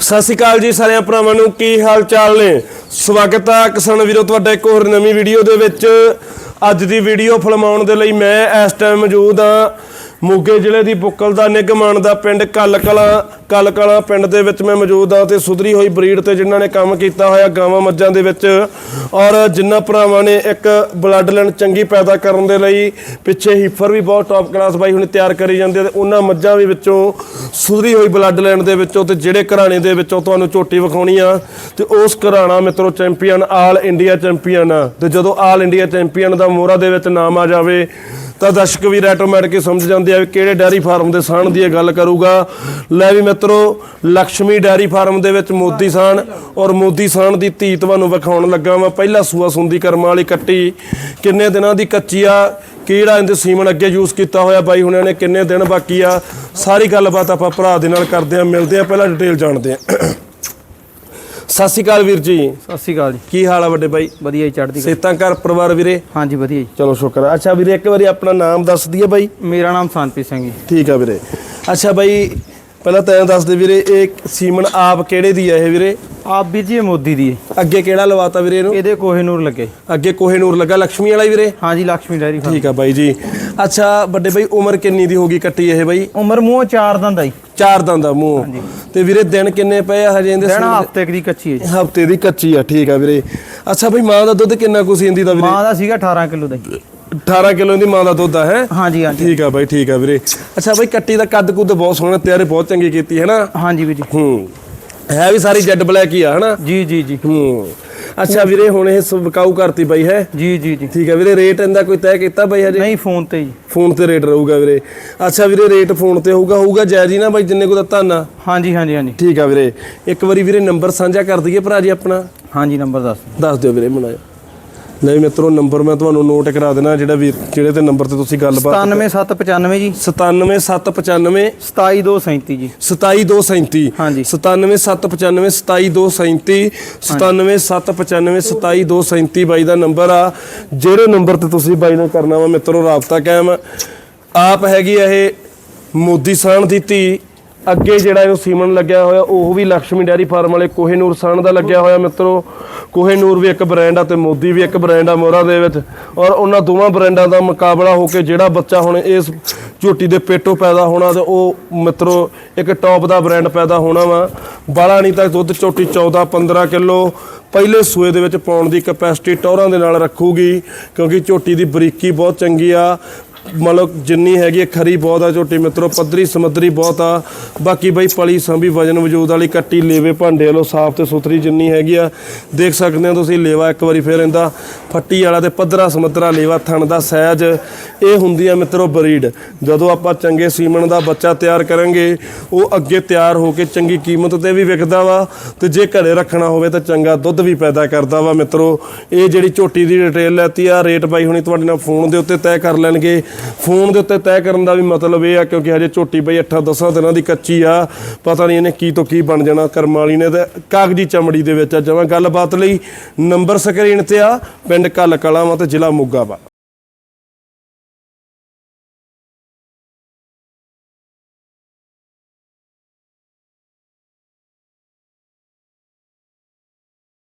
ਸਤਿ ਸ਼੍ਰੀ ਅਕਾਲ ਜੀ ਸਾਰਿਆਂ ਭਰਾਵਾਂ ਨੂੰ, ਕੀ ਹਾਲ ਚਾਲ ਨੇ? ਸਵਾਗਤ ਹੈ ਕਿਸਾਨ ਵੀਰੋ, ਤੁਹਾਡਾ ਇੱਕ ਹੋਰ ਨਵੀਂ ਵੀਡੀਓ ਦੇ ਵਿੱਚ। ਅੱਜ ਦੀ ਵੀਡੀਓ ਫਿਲਮਾਉਣ ਦੇ ਲਈ ਮੈਂ ਇਸ ਟਾਈਮ ਮੌਜੂਦ ਹਾਂ। ਮੋਗੇ ਜ਼ਿਲ੍ਹੇ ਦੀ ਬੁੱਕਲ ਦਾ ਨਿਗਮਾਨ ਦਾ ਪਿੰਡ ਕਲਕਲਾ ਕਲਕਲਾ ਪਿੰਡ ਦੇ ਵਿੱਚ ਮੈਂ ਮੌਜੂਦ ਹਾਂ ਤੇ ਸੁਧਰੀ ਹੋਈ ਬਰੀਡ ਤੇ ਜਿਨ੍ਹਾਂ ਨੇ ਕੰਮ ਕੀਤਾ ਹੋਇਆ ਗਾਵਾਂ ਮੱਝਾਂ ਦੇ ਵਿੱਚ ਔਰ ਜਿਨ੍ਹਾਂ ਭਰਾਵਾਂ ਨੇ ਇੱਕ ਬਲੱਡ ਲਾਈਨ ਚੰਗੀ ਪੈਦਾ ਕਰਨ ਦੇ ਲਈ ਪਿੱਛੇ ਹੀਫਰ ਵੀ ਬਹੁਤ ਟੌਪ ਕਲਾਸ ਬਾਈ ਹੁਣ ਤਿਆਰ ਕਰੀ ਜਾਂਦੇ ਆ ਤੇ ਉਹਨਾਂ ਮੱਝਾਂ ਵੀ ਵਿੱਚੋਂ ਸੁਧਰੀ ਹੋਈ ਬਲੱਡ ਲਾਈਨ ਦੇ ਵਿੱਚੋਂ ਤੇ ਜਿਹੜੇ ਘਰਾਣੇ ਦੇ ਵਿੱਚੋਂ ਤੁਹਾਨੂੰ ਝੋਟੀ ਵਿਖਾਉਣੀ ਆ ਤੇ ਉਸ ਘਰਾਣਾ ਮਿੱਤਰੋ ਚੈਂਪੀਅਨ ਆਲ ਇੰਡੀਆ ਚੈਂਪੀਅਨ ਆ ਤੇ ਜਦੋਂ ਆਲ ਇੰਡੀਆ ਚੈਂਪੀਅਨ ਦਾ ਮੋਹਰਾ ਦੇ ਵਿੱਚ ਨਾਮ ਆ ਜਾਵੇ ਤਾਂ ਦਰਸ਼ਕ ਵੀਰ ਆਟੋਮੈਟਿਕ ਹੀ ਸਮਝ ਜਾਂਦੇ ਆ ਵੀ ਕਿਹੜੇ ਡੈਰੀ ਫਾਰਮ ਦੇ ਸਾਣ ਦੀ ਇਹ ਗੱਲ ਕਰੂਗਾ। ਲੈ ਵੀ ਮਿੱਤਰੋ ਲక్ష్ਮੀ ਡੈਰੀ ਫਾਰਮ ਦੇ ਵਿੱਚ ਮੋਦੀ ਸਾਣ ਔਰ ਮੋਦੀ ਸਾਣ ਦੀ ਧੀ ਤੁਹਾਨੂੰ ਵਿਖਾਉਣ ਲੱਗਾ ਮੈਂ ਪਹਿਲਾ ਸੂਆ ਸੁੰਦੀ ਕਰਮਾਂ ਵਾਲੀ ਕੱਟੀ। ਕਿੰਨੇ ਦਿਨਾਂ ਦੀ ਕੱਚੀ ਆ? ਕਿਹੜਾ ਇਹਦੇ ਸੀਮਨ ਅੱਗੇ ਯੂਜ਼ ਕੀਤਾ ਹੋਇਆ ਬਾਈ ਹੁਣਾਂ ਨੇ? ਕਿੰਨੇ ਦਿਨ ਬਾਕੀ ਆ? ਸਾਰੀ ਗੱਲਬਾਤ ਆਪਾਂ ਭਰਾ ਦੇ ਨਾਲ ਕਰਦੇ ਆ, ਮਿਲਦੇ ਆ। ਪਹਿਲਾਂ ਡਿਟੇਲ ਜਾਣਦੇ ਆ। ਸਤਿ ਸ਼੍ਰੀ ਅਕਾਲ ਵੀਰ ਜੀ। ਸਤਿ ਸ਼੍ਰੀ ਅਕਾਲ ਜੀ। ਕੀ ਹਾਲ ਆ ਵੱਡੇ ਭਾਈ ਵਧੀਆ ਹੀ ਚੜ੍ਹਦੀ ਕਲਾ। ਸੇਤਾਂ ਘਰ ਪਰਿਵਾਰ ਵੀਰੇ? ਹਾਂਜੀ ਵਧੀਆ ਜੀ। ਚਲੋ ਸ਼ੁਕਰ ਆ। ਅੱਛਾ ਵੀਰੇ ਇੱਕ ਵਾਰੀ ਆਪਣਾ ਨਾਮ ਦੱਸ ਦਈਏ ਬਾਈ। ਮੇਰਾ ਨਾਮ ਸੰਤਪ੍ਰੀਤ ਸਿੰਘ ਜੀ। ਠੀਕ ਆ ਵੀਰੇ। ਅੱਛਾ ਬਾਈ ਪਹਿਲਾਂ ਤੈਨੂੰ ਦੱਸ ਦੇ ਵੀਰੇ ਇਹ ਸੀਮਨ ਆਪ ਕਿਹੜੇ ਦੀ ਆ ਇਹ ਵੀਰੇ? ਆਪ ਵੀ ਜੀ ਮੋਦੀ ਦੀ ਹੈ। ਅੱਗੇ ਕਿਹੜਾ ਲਵਾਤਾ ਵੀਰੇ ਇਹਨੂੰ? ਇਹਦੇ ਕੋਹੇ ਨੂਰ ਲੱਗੇ। ਅੱਗੇ ਕੋਹੇਨੂਰ ਲੱਗਾ ਲక్ష్ਮੀ ਵਾਲਾ ਵੀਰੇ? ਹਾਂਜੀ ਲక్ష్ਮੀ ਡੈਰੀ ਫਾਰਮ। ਠੀਕ ਆ ਬਾਈ ਜੀ। ਅੱਛਾ ਵੱਡੇ ਬਾਈ ਉਮਰ ਕਿੰਨੀ ਦੀ ਹੋਗੀ ਕੱਟੀ ਇਹ ਬਾਈ? ਉਮਰ ਮੂੰਹ ਚਾਰ ਦੰਦ ਆਈ ਚਾਰ ਦੰਦ ਦਾ ਮੂੰਹ? ਤੇ ਵੀਰੇ ਦਿਨ ਕਿੰਨੇ ਪਏ ਆ ਹਜੇ ਇਹਦੇ ਦਿਨ ਹਫ਼ਤੇ ਦੀ ਕੱਚੀ ਹੈ ਹਫ਼ਤੇ ਦੀ ਕੱਚੀ ਆ ਠੀਕ ਆ ਵੀਰੇ। ਅੱਛਾ ਬਾਈ ਮਾਂ ਦਾ ਦੁੱਧ ਕਿੰਨਾ ਕੁ ਸੀ ਇਹਦੀ ਦਾ ਵੀਰੇ? ਮਾਂ ਦਾ ਸੀਗਾ 18 ਕਿਲੋ ਦਾ ਜੀ। 18 ਕਿਲੋ ਦੀ ਮਾਂ ਦਾ ਦੁੱਧ ਆ ਹੈ? ਹਾਂਜੀ ਹਾਂਜੀ। ਠੀਕ ਆ ਬਾਈ ਠੀਕ ਆ ਵੀਰੇ। ਅੱਛਾ ਬਾਈ ਕੱਟੀ ਦਾ ਕੱਦ ਕੁੱਦ ਬਹੁਤ ਸੋਹਣਾ ਤਿਆਰੀ ਬਹੁਤ ਚੰਗੀ ਕੀਤੀ ਹੈ ਨਾ ਹਾਂਜੀ ਵੀਰ ਹੂੰ। ਹੈ ਵੀ ਸਾਰੀ ਜੈਡ ਬਲੈਕ ਹੀ ਆ ਹਨਾ? ਜੀ ਜੀ ਜੀ। ਹੂੰ। ਅੱਛਾ ਵੀਰੇ ਹੁਣ ਇਹ ਵਿਕਾਊ ਕਰਤੀ ਬਾਈ ਹੈ। ਜੀ ਜੀ ਜੀ। ਠੀਕ ਹੈ ਵੀਰੇ ਰੇਟ ਇਹਦਾ ਕੋਈ ਤੈਅ ਕੀਤਾ ਬਾਈ ਹਜੇ? ਨਹੀਂ ਫੋਨ ਤੇ ਜੀ। ਫੋਨ ਤੇ ਰੇਟ ਰਹੂਗਾ ਵੀਰੇ। ਅੱਛਾ ਵੀਰੇ ਰੇਟ ਫੋਨ ਤੇ ਹੋਊਗਾ ਹੋਊਗਾ ਜਾਇਜ਼ ਹੀ ਨਾ ਬਾਈ ਜਿੰਨੇ ਕੋ ਦਿੱਤਾ ਨਾ ਹਾਂਜੀ ਹਾਂਜੀ ਹਾਂਜੀ। ਠੀਕ ਆ ਵੀਰੇ। ਇੱਕ ਵਾਰੀ ਵੀਰੇ ਨੰਬਰ ਸਾਂਝਾ ਕਰ ਦਈਏ ਭਰਾ ਜੀ ਆਪਣਾ। ਹਾਂਜੀ ਨੰਬਰ ਦੱਸ ਦੱਸ ਦਿਓ ਵੀਰੇ ਮਨਾ ਵੀ ਮਿੱਤਰੋ ਨੰਬਰ ਮੈਂ ਤੁਹਾਨੂੰ ਨੋਟ ਕਰਾ ਦੇਣਾ ਜਿਹੜਾ ਵੀਰ ਜਿਹੜੇ ਤੇ ਨੰਬਰ ਤੇ ਤੁਸੀਂ ਗੱਲਬਾਤ 97795 ਜੀ। 97795 27237 ਜੀ। 27237 ਹਾਂਜੀ। 97795 27237 97795 27237 ਬਾਈ ਦਾ ਨੰਬਰ ਆ। ਜਿਹੜੇ ਨੰਬਰ ਤੇ ਤੁਸੀਂ ਬਾਈ ਨਾਲ ਕਰਨਾ ਵਾ ਮਿੱਤਰੋ ਰਾਬਤਾ ਕਾਇਮ। ਆਪ ਹੈਗੀ ਇਹ ਮੋਦੀ ਸਾਣ ਦੀ ਧੀ। ਅੱਗੇ ਜਿਹੜਾ ਇਹਨੂੰ ਸੀਮਨ ਲੱਗਿਆ ਹੋਇਆ, ਉਹ ਵੀ ਲక్ష్ਮੀ ਡੈਰੀ ਫਾਰਮ ਵਾਲੇ ਕੋਹੇਨੂਰ ਸਾਣ ਦਾ ਲੱਗਿਆ ਹੋਇਆ ਮਿੱਤਰੋ। ਕੋਹੇਨੂਰ ਵੀ ਇੱਕ ਬ੍ਰਾਂਡ ਆ ਤੇ ਮੋਦੀ ਵੀ ਇੱਕ ਬ੍ਰਾਂਡ ਆ ਮੋਹਰਾ ਦੇ ਵਿੱਚ। ਔਰ ਉਹਨਾਂ ਦੋਵਾਂ ਬ੍ਰਾਂਡਾਂ ਦਾ ਮੁਕਾਬਲਾ ਹੋ ਕੇ ਜਿਹੜਾ ਬੱਚਾ ਹੁਣ ਇਸ ਝੋਟੀ ਦੇ ਪੇਟੋਂ ਪੈਦਾ ਹੋਣਾ ਤੇ ਉਹ ਮਿੱਤਰੋ, ਇੱਕ ਟੌਪ ਦਾ ਬ੍ਰਾਂਡ ਪੈਦਾ ਹੋਣਾ ਵਾ। ਬਾਲਾ ਨਹੀਂ ਤਾਂ ਦੁੱਧ ਝੋਟੀ 14 15 ਕਿਲੋ ਪਹਿਲੇ ਸੂਏ ਦੇ ਵਿੱਚ ਪਾਉਣ ਦੀ ਕਪੈਸਿਟੀ ਟੌਰਾਂ ਦੇ ਨਾਲ ਰੱਖੂਗੀ, ਕਿਉਂਕਿ ਝੋਟੀ ਦੀ ਬਰੀਕੀ ਬਹੁਤ ਚੰਗੀ ਆ। ਮਤਲਬ ਜਿੰਨੀ ਹੈਗੀ ਹੈ ਖਰੀ ਬਹੁਤ ਆ ਝੋਟੀ ਮਿੱਤਰੋ, ਪੱਧਰੀ ਸਮੱਧਰੀ ਬਹੁਤ ਆ। ਬਾਕੀ ਬਈ ਪਲੀ ਸੰਭੀ ਵਜਨ ਵਜੂਦ ਵਾਲੀ ਕੱਟੀ, ਲੇਵੇ ਭਾਂਡੇ ਵਾਲੋ ਸਾਫ਼ ਤੇ ਸੁਥਰੀ ਜਿੰਨੀ ਹੈਗੀ ਆ, ਦੇਖ ਸਕਦੇ ਹੋ ਤੁਸੀਂ ਲੇਵਾ ਇੱਕ ਵਾਰੀ ਫੇਰ ਇਹਦਾ, ਫੱਟੀ ਵਾਲਾ ਤੇ ਪੱਧਰਾ ਸਮੱਧਰਾ ਲੇਵਾ ਥਣ ਦਾ ਸਹਿਜ, ਇਹ ਹੁੰਦੀ ਆ ਮਿੱਤਰੋ ਬਰੀਡ। ਜਦੋਂ ਆਪਾਂ ਚੰਗੇ ਸੀਮਨ ਦਾ ਬੱਚਾ ਤਿਆਰ ਕਰਾਂਗੇ, ਉਹ ਅੱਗੇ ਤਿਆਰ ਹੋ ਕੇ ਚੰਗੀ ਕੀਮਤ ਤੇ ਵੀ ਵਿਕਦਾ ਵਾ, ਤੇ ਜੇ ਘਰੇ ਰੱਖਣਾ ਹੋਵੇ ਤਾਂ ਚੰਗਾ ਦੁੱਧ ਵੀ ਪੈਦਾ ਕਰਦਾ ਵਾ ਮਿੱਤਰੋ। ਇਹ ਜਿਹੜੀ ਝੋਟੀ ਦੀ ਡਿਟੇਲ ਲੈਤੀ ਆ, ਰੇਟ ਬਾਈ ਹੁਣੀ ਤੁਹਾਡੇ ਨਾਲ ਫੋਨ ਦੇ ਉੱਤੇ ਤੈਅ ਕਰ ਲੈਣਗੇ। ਫੋਨ ਦੇ ਉੱਤੇ ਤੈਅ ਕਰਨ ਦਾ ਵੀ ਮਤਲਬ ਇਹ ਆ, ਕਿਉਂਕਿ ਹਜੇ ਝੋਟੀ ਬਈ 8-10 ਦਿਨਾਂ ਦੀ ਕੱਚੀ ਆ, ਪਤਾ ਨਹੀਂ ਇਹਨੇ ਕੀ ਤੋਂ ਕੀ ਬਣ ਜਾਣਾ ਕਰਮ ਵਾਲੀ ਨੇ ਤੇ ਕਾਗਜੀ ਚਮੜੀ ਦੇ ਵਿੱਚ ਆ। ਜਮਾਂ ਗੱਲਬਾਤ ਲਈ ਨੰਬਰ ਸਕਰੀਨ ਤੇ ਆ, ਪਿੰਡ ਕੱਲ ਕਲਾਵਾਂ ਤੇ ਜ਼ਿਲ੍ਹਾ ਮੋਗਾ ਵਾ।